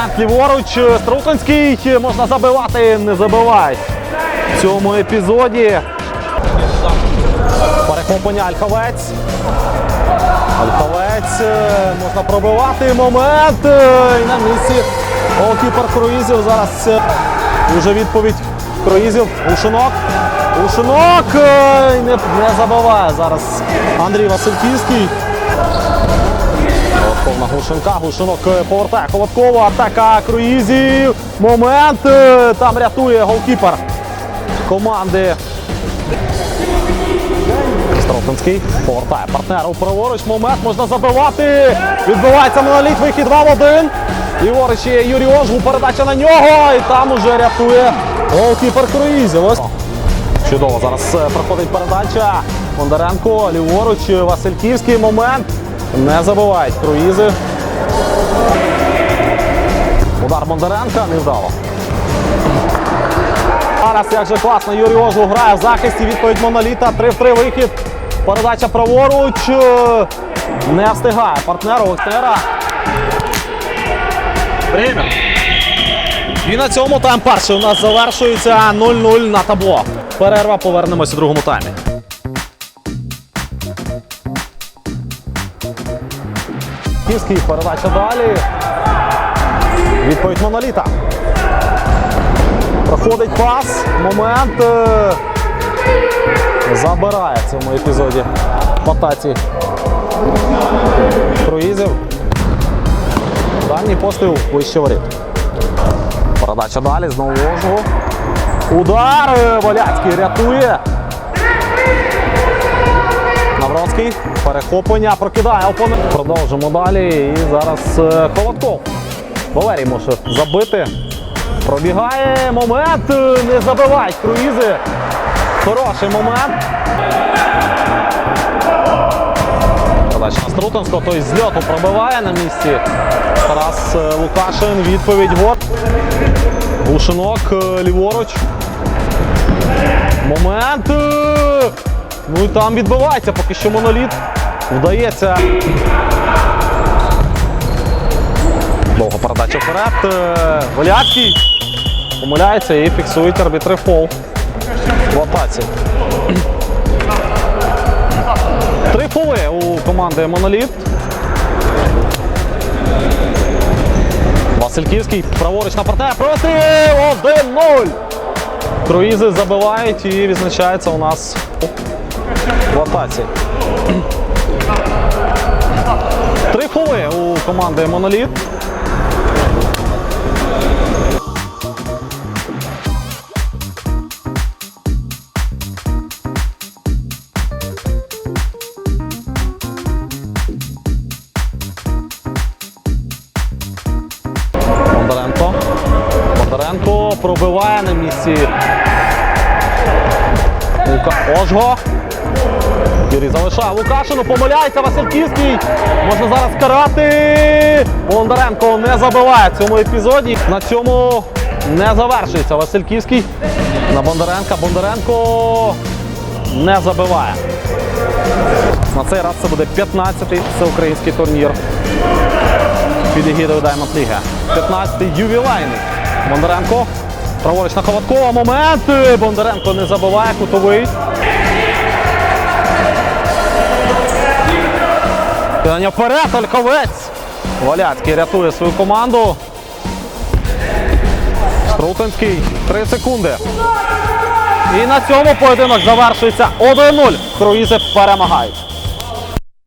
Момент ліворуч. Струтинський можна забивати, не забивають. В цьому епізоді. Перехоплення Альховець. Альховець. е, Можна пробивати. Момент. е, І на місці голкіпер Круїзів. Зараз е, уже відповідь Круїзів. Ушинок. Ушинок. е, Не, не забиває зараз Андрій Васильківський. Холодков на Глушенка. Глушенок е, повертає Холодкова. Атака Круїзів. Момент. е, Там рятує голкіпер команди. Стропинський повертає партнеру праворуч. Момент можна забивати. Відбувається моноліт. Вихід 2 в 1. Ліворуч є Юрій Ожгу. Передача на нього. І там уже рятує голкіпер Круїзів. Чудово. Зараз е, проходить передача. Бондаренко. Ліворуч. Васильківський момент. Не забивають круїзи. Удар Бондаренка невдало. Зараз як же класно Юрій Ожу грає в захисті. Відповідь Моноліта. 3 в 3 вихід. Передача праворуч. Не встигає партнер Олександра. Время. І на цьому тайм перший у нас завершується 0-0 на табло. Перерва, повернемось у другому таймі. Київський передача далі. Відповідь Моноліта. Проходить пас. Момент. е, Забирає в цьому епізоді в атаці. Круїзів. Дальній постріл вище воріт. Передача далі, знову ложу. Удар! е, Воляцький рятує. Навроцький. Перехоплення прокидає опонент. Продовжимо далі. І зараз е, Холодков. Валерій може забити. Пробігає момент. Не забивають круїзи. Хороший момент. Передача Струтинського, той з льоту пробиває на місці. Тарас е, Лукашин, відповідь гол. Глушинок е, ліворуч. Момент. Ну і там відбивається, поки що моноліт. Вдається. Довга передача вперед. Е, помиляється і фіксують арбітри фол в атаці. Три фоли у команди Моноліт. Васильківський праворуч на партнера проти 1-0. Круїзи забивають і відзначається у нас в атаці. Три фоли у команди Моноліт. Бондаренко. Пробиває на місці. Ожго. Юрій залишає Лукашину, помиляється Васильківський. Можна зараз карати. Бондаренко не забиває в цьому епізоді. На цьому не завершується Васильківський. На Бондаренка. Бондаренко не забиває. На цей раз це буде 15-й всеукраїнський турнір під егідою Diamond League. 15-й ювілейний. Бондаренко. Праворуч на Холодкова. Момент. Бондаренко не забиває кутовий. Кидання вперед, Ольховець. Валяцький рятує свою команду. Штрутинський. 3 секунди. І на цьому поєдинок завершується 1-0. Круїзи перемагають.